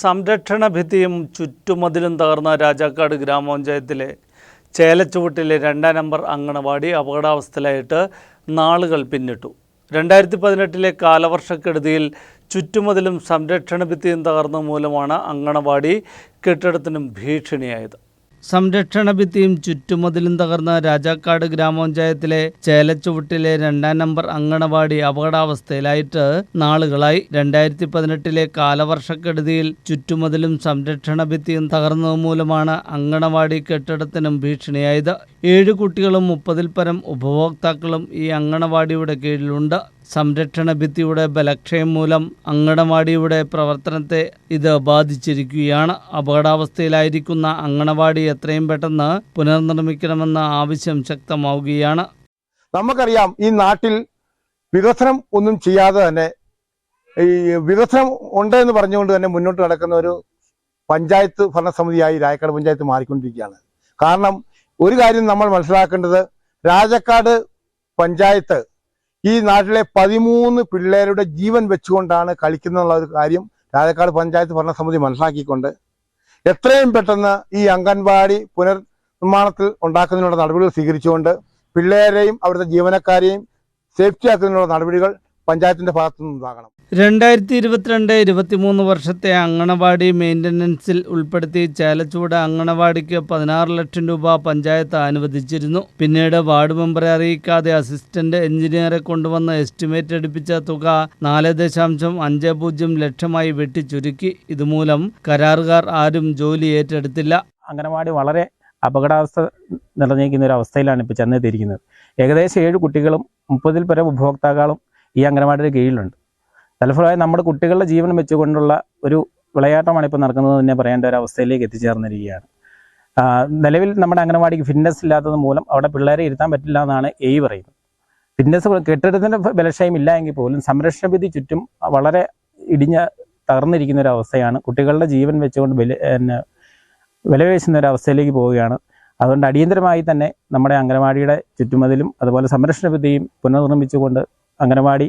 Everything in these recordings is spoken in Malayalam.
സംരക്ഷണ ഭിത്തിയും ചുറ്റുമതിലും തകർന്ന രാജാക്കാട് ഗ്രാമപഞ്ചായത്തിലെ ചേലച്ചുവട്ടിലെ രണ്ടാം നമ്പർ അങ്കണവാടി അപകടാവസ്ഥയിലായിട്ട് നാളുകൾ പിന്നിട്ടു. രണ്ടായിരത്തി പതിനെട്ടിലെ കാലവർഷക്കെടുതിയിൽ ചുറ്റുമതിലും സംരക്ഷണ ഭിത്തിയും തകർന്ന മൂലമാണ് അങ്കണവാടി കെട്ടിടത്തിനും ഭീഷണിയായത്. സംരക്ഷണ ഭിത്തിയും ചുറ്റുമതിലും തകർന്ന രാജാക്കാട് ഗ്രാമപഞ്ചായത്തിലെ ചേലച്ചുവട്ടിലെ രണ്ടാം നമ്പർ അങ്കണവാടി അപകടാവസ്ഥയിലായിട്ട് നാളുകളായി രണ്ടായിരത്തി പതിനെട്ടിലെ കാലവർഷക്കെടുതിയിൽ ചുറ്റുമതിലും സംരക്ഷണ ഭിത്തിയും തകർന്നത് മൂലമാണ് അങ്കണവാടി കെട്ടിടത്തിനും ഭീഷണിയായത്. ഏഴ് കുട്ടികളും മുപ്പതിൽ പരം ഉപഭോക്താക്കളും ഈ അങ്കണവാടിയുടെ കീഴിലുണ്ട്. സംരക്ഷണ ഭിത്തിയുടെ ബലക്ഷയം മൂലം അങ്കണവാടിയുടെ പ്രവർത്തനത്തെ ഇത് ബാധിച്ചിരിക്കുകയാണ്. അപകടാവസ്ഥയിലായിരിക്കുന്ന അങ്കണവാടി എത്രയും പെട്ടെന്ന് പുനർനിർമ്മിക്കണമെന്ന ആവശ്യം ശക്തമാവുകയാണ്. നമുക്കറിയാം ഈ നാട്ടിൽ വികസനം ഒന്നും ചെയ്യാതെ തന്നെ ഈ വികസനം ഉണ്ട് എന്ന് പറഞ്ഞുകൊണ്ട് തന്നെ മുന്നോട്ട് നടക്കുന്ന ഒരു പഞ്ചായത്ത് ഭരണസമിതിയായി രായക്കാട് പഞ്ചായത്ത് മാറിക്കൊണ്ടിരിക്കുകയാണ്. കാരണം ഒരു കാര്യം നമ്മൾ മനസ്സിലാക്കേണ്ടത് രാജക്കാട് പഞ്ചായത്ത് ഈ നാട്ടിലെ പതിമൂന്ന് പിള്ളേരുടെ ജീവൻ വെച്ചുകൊണ്ടാണ് കളിക്കുന്നുള്ള ഒരു കാര്യം രാജക്കാട് പഞ്ചായത്ത് ഭരണസമിതി മനസ്സിലാക്കിക്കൊണ്ട് എത്രയും പെട്ടെന്ന് ഈ അംഗൻവാടി പുനർ നിർമ്മാണത്തിൽ ഉണ്ടാക്കുന്നതിനുള്ള നടപടികൾ സ്വീകരിച്ചുകൊണ്ട് പിള്ളേരെയും അവരുടെ ജീവനക്കാരെയും സേഫ്റ്റി ആക്കുന്നതിനുള്ള നടപടികൾ പഞ്ചായത്തിന്റെ ഭാഗത്തു നിന്നുണ്ടാകണം. രണ്ടായിരത്തി ഇരുപത്തിരണ്ട് ഇരുപത്തിമൂന്ന് വർഷത്തെ അങ്കണവാടി മെയിന്റനൻസിൽ ഉൾപ്പെടുത്തി ചേലച്ചൂട് അങ്കണവാടിക്ക് പതിനാറ് ലക്ഷം രൂപ പഞ്ചായത്ത് അനുവദിച്ചിരുന്നു. പിന്നീട് വാർഡ് മെമ്പറെ അറിയിക്കാതെ അസിസ്റ്റന്റ് എഞ്ചിനീയറെ കൊണ്ടുവന്ന് എസ്റ്റിമേറ്റ് എടുപ്പിച്ച തുക നാല് ദശാംശം അഞ്ച് പൂജ്യം ലക്ഷമായി വെട്ടിച്ചുരുക്കി ഇതുമൂലം കരാറുകാർ ആരും ജോലി ഏറ്റെടുത്തില്ല. അങ്കണവാടി വളരെ അപകടാവസ്ഥ നിലനിൽക്കുന്ന ഒരു അവസ്ഥയിലാണ് ഇപ്പോൾ ചെന്നെത്തിയിരിക്കുന്നത്. ഏകദേശം ഏഴ് കുട്ടികളും മുപ്പതിൽ പരം ഉപഭോക്താക്കളും ഈ അംഗനവാടിയുടെ കീഴിലുണ്ട്. തലഫലമായി നമ്മുടെ കുട്ടികളുടെ ജീവൻ വെച്ചുകൊണ്ടുള്ള ഒരു വിളയാട്ടമാണ് ഇപ്പോൾ നടക്കുന്നത് തന്നെ പറയേണ്ട ഒരു അവസ്ഥയിലേക്ക് എത്തിച്ചേർന്നിരിക്കുകയാണ്. നിലവിൽ നമ്മുടെ അംഗനവാടിക്ക് ഫിറ്റ്നസ് ഇല്ലാത്തത് മൂലം അവിടെ പിള്ളേരെ ഇരുത്താൻ പറ്റില്ല എന്നാണ് എയ് പറയുന്നത്. ഫിറ്റ്നസ് കെട്ടിടത്തിന്റെ ബലക്ഷയം ഇല്ല എങ്കിൽ പോലും സംരക്ഷണ വിധി ചുറ്റും വളരെ ഇടിഞ്ഞ തകർന്നിരിക്കുന്ന ഒരു അവസ്ഥയാണ്. കുട്ടികളുടെ ജീവൻ വെച്ചുകൊണ്ട് എന്നെ വിലവേശുന്ന ഒരു അവസ്ഥയിലേക്ക് പോവുകയാണ്. അതുകൊണ്ട് അടിയന്തരമായി തന്നെ നമ്മുടെ അംഗനവാടിയുടെ ചുറ്റുമതിലും അതുപോലെ സംരക്ഷണ വിധിയും പുനർനിർമ്മിച്ചുകൊണ്ട് അംഗനവാടി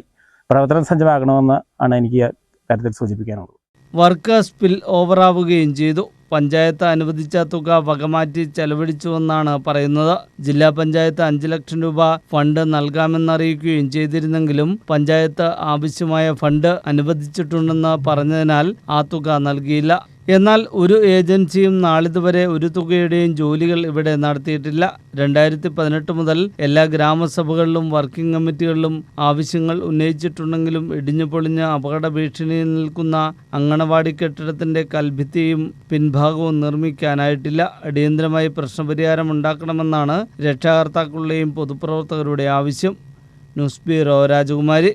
പ്രവർത്തന സജ്ജമാകണമെന്ന് ആണ് എനിക്ക് കാര്യത്തിൽ സൂചിപ്പിക്കാനുള്ളത്. വർക്ക് സ്പിൽ ഓവറാവുകയും ചെയ്തു. പഞ്ചായത്ത് അനുവദിച്ച തുക വകമാറ്റി ചെലവഴിച്ചുവെന്നാണ് പറയുന്നത്. ജില്ലാ പഞ്ചായത്ത് അഞ്ച് ലക്ഷം രൂപ ഫണ്ട് നൽകാമെന്നറിയിക്കുകയും ചെയ്തിരുന്നെങ്കിലും പഞ്ചായത്ത് ആവശ്യമായ ഫണ്ട് അനുവദിച്ചിട്ടുണ്ടെന്ന് പറഞ്ഞതിനാൽ ആ തുക നൽകിയില്ല. എന്നാൽ ഒരു ഏജൻസിയും നാളിതുവരെ ഒരു തുകയുടെയും ജോലികൾ ഇവിടെ നടത്തിയിട്ടില്ല. രണ്ടായിരത്തി പതിനെട്ട് മുതൽ എല്ലാ ഗ്രാമസഭകളിലും വർക്കിംഗ് കമ്മിറ്റികളിലും ആവശ്യങ്ങൾ ഉന്നയിച്ചിട്ടുണ്ടെങ്കിലും ഇടിഞ്ഞു പൊളിഞ്ഞ് അപകട ഭീഷണിയിൽ നിൽക്കുന്ന അങ്കണവാടി കെട്ടിടത്തിന്റെ കൽഭിത്തിയും പിൻഭാഗവും നിർമ്മിക്കാനായിട്ടില്ല. അടിയന്തരമായി പ്രശ്നപരിഹാരം ഉണ്ടാക്കണമെന്നാണ് രക്ഷാകർത്താക്കളുടെയും പൊതുപ്രവർത്തകരുടെ ആവശ്യം. ന്യൂസ് ബ്യൂറോ രാജകുമാരി.